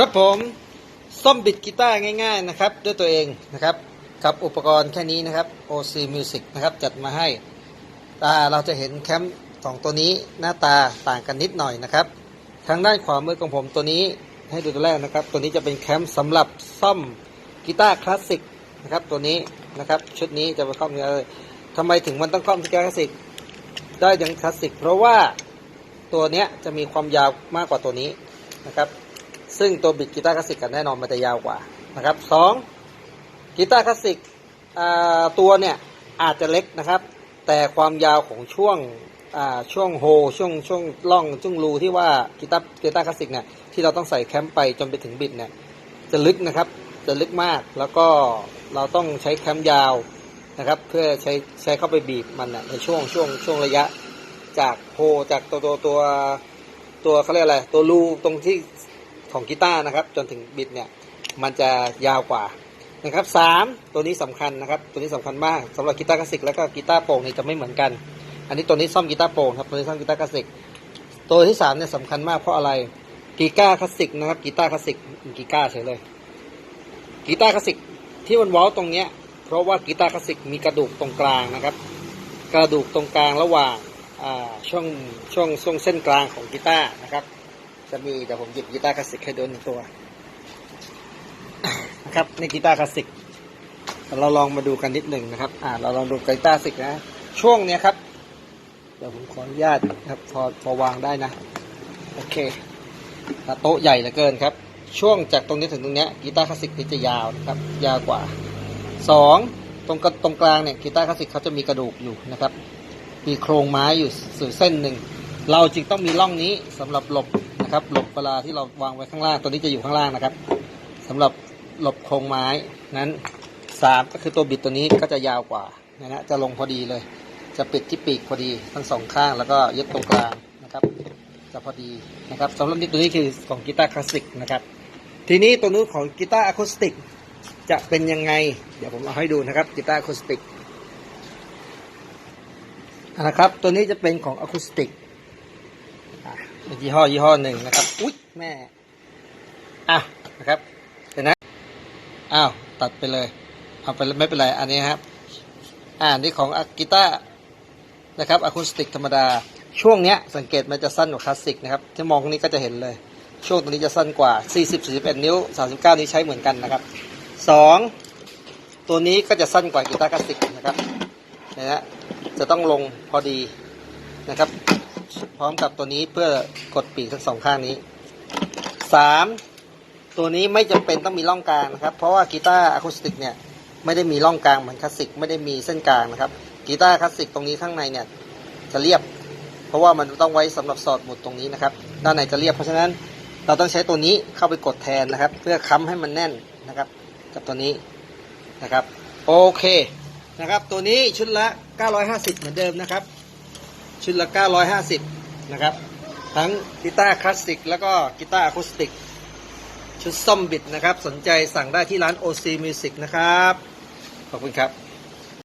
ครับผมซ่อมบิดกีตาร์ง่ายๆนะครับด้วยตัวเองนะครับกับอุปกรณ์แค่นี้นะครับ OC Music นะครับจัดมาให้ตาเราจะเห็นแคมป์สองตัวนี้หน้าตาต่างกันนิดหน่อยนะครับทางด้านขวามือของผมตัวนี้ให้ดูตัวแรกนะครับ ตัวนี้จะเป็นแคมป์สำหรับซ่อมกีตาร์คลาสสิกนะครับตัวนี้นะครับชุดนี้จะไปคล่อมอะไรทำไมถึงมันต้องคล่อมกีตาร์คลาสสิกได้ย่างคลาสสิกเพราะว่าตัวเนี้ยจะมีความยาวมากกว่าตัวนี้นะครับ ซึ่งตัวบิดกีตาร์คลาสสิกกันแน่นอนมันจะยาวกว่านะครับสองกีตาร์คลาสสิกตัวเนี่ยอาจจะเล็กนะครับ แต่ความยาวของช่วงช่วงโฮช่วงช่วงล่องช่วงรูที่ว่ากีตาร์กีตาร์คลาสสิกเนี่ยที่เราต้องใส่แคมป์ไปจนไปถึงบิดเนี่ยจะลึกนะครับจะลึกมากแล้วก็เราต้องใช้แคมป์ยาวนะครับ เพื่อใช้ใช้เข้าไปบีบมันนะในช่วงช่วงช่วงระยะจากโฮจากตัวตัวตัวตัวเขาเรียกอะไรตัวรูตรงที่ ของกีตาร์นะครับ จนถึงบิดเนี่ยมันจะยาวกว่านะครับสามตัวนี้สำคัญนะครับ ตัวนี้สำคัญมากสำหรับกีตาร์คลาสสิกแล้วก็กีตาร์โปร่งนี่จะไม่เหมือนกัน อันนี้ตัวนี้ซ่อมกีตาร์โปร่งครับตัวนี้ซ่อมกีตาร์คลาสสิกตัวที่สามเนี่ยสำคัญมากเพราะอะไรกีตาร์คลาสสิกนะครับกีตาร์คลาสสิกกีตาร์เฉยเลยกีตาร์คลาสสิกที่มันว้าตรงเนี้ยเพราะว่ากีตาร์คลาสสิกมีกระดูกตรงกลางนะครับ กระดูกตรงกลางระหว่างช่วงช่วงช่วงเส้นกลางของกีตาร์นะครับ จะมีเดี๋ยวผมหยิบกีตาร์คลาสสิกให้ดูหนึ่งตัวนะครับนี่กีตาร์คลาสสิกเราลองมาดูกันนิดหนึ่งนะครับ อ่า เราลองดูกีตาร์คลาสสิกนะ ช่วงเนี้ยครับ เดี๋ยวผมขออนุญาตนะครับ พอพอวางได้นะ โอเคโต๊ะใหญ่เหลือเกินครับ ช่วงจากตรงนี้ถึงตรงเนี้ยกีตาร์คลาสสิกนี่จะยาวนะครับ ยาวกว่าสองตรงกระตรงกลางเนี่ยกีตาร์คลาสสิกเขาจะมีกระดูกอยู่นะครับ มีโครงไม้อยู่สื่อเส้นหนึ่ง เราจึงต้องมีร่องนี้สำหรับหลบ นะครับหลบเวลาที่เราวางไว้ข้างล่างตัวนี้จะอยู่ข้างล่างนะครับสำหรับหลบโครงไม้นั้นสามก็คือตัวบิดตัวนี้ก็จะยาวกว่านะฮะจะลงพอดีเลย จะปิดที่ปีกพอดีทั้งสองข้างแล้วก็ยึดตรงกลางนะครับ จะพอดีนะครับสำหรับนี่ตัวนี้คือของกีตาร์คลาสสิกนะครับ ทีนี้ตัวนู้นของกีตาร์อะคูสติกจะเป็นยังไง เดี๋ยวผมเอาให้ดูนะครับกีตาร์อะคูสติกนะครับตัวนี้จะเป็นของอะคูสติก เป็นยี่ห้อยี่ห้อหนึ่งนะครับ อุ๊ยแม่อะนะครับเดี๋ยวนะอ้าวตัดไปเลย เอาไปไม่เป็นไร อันนี้ครับ อ่านี่ของอากิต้านะครับอะคูสติกธรรมดา ช่วงเนี้ยสังเกตมันจะสั้นกว่าคลาสสิกนะครับที่มองตรงนี้ก็จะเห็นเลย ช่วงตรงนี้จะสั้นกว่า 40 41 นิ้ว 39 นี้ใช้เหมือนกันนะครับสองตัวนี้ก็จะสั้นกว่ากีตาร์คลาสสิกนะครับนะฮะจะต้องลงพอดีนะครับ พร้อมกับตัวนี้เพื่อกดปีกทั้งสองข้างนี้สามตัวนี้ไม่จำเป็นต้องมีร่องกลางนะครับ เพราะว่ากีตาร์อะคูสติกเนี่ยไม่ได้มีร่องกลางเหมือนคลาสสิกไม่ได้มีเส้นกลางนะครับกีตาร์คลาสสิกตรงนี้ข้างในเนี่ยจะเรียบ เพราะว่ามันต้องไว้สำหรับสอดหมุดตรงนี้นะครับ ด้านในจะเรียบเพราะฉะนั้นเราต้องใช้ตัวนี้เข้าไปกดแทนนะครับ เพื่อค้ำให้มันแน่นนะครับ กับตัวนี้นะครับโอเคนะครับ ตัวนี้ชุดละ 950 เหมือนเดิมนะครับ ชุดละ 950 นะครับ ทั้งกีตาร์คลาสสิกแล้วก็กีตาร์อะคูสติก ชุดซ่อมบิดนะครับ สนใจสั่งได้ที่ร้าน OC Music นะครับ ขอบคุณครับ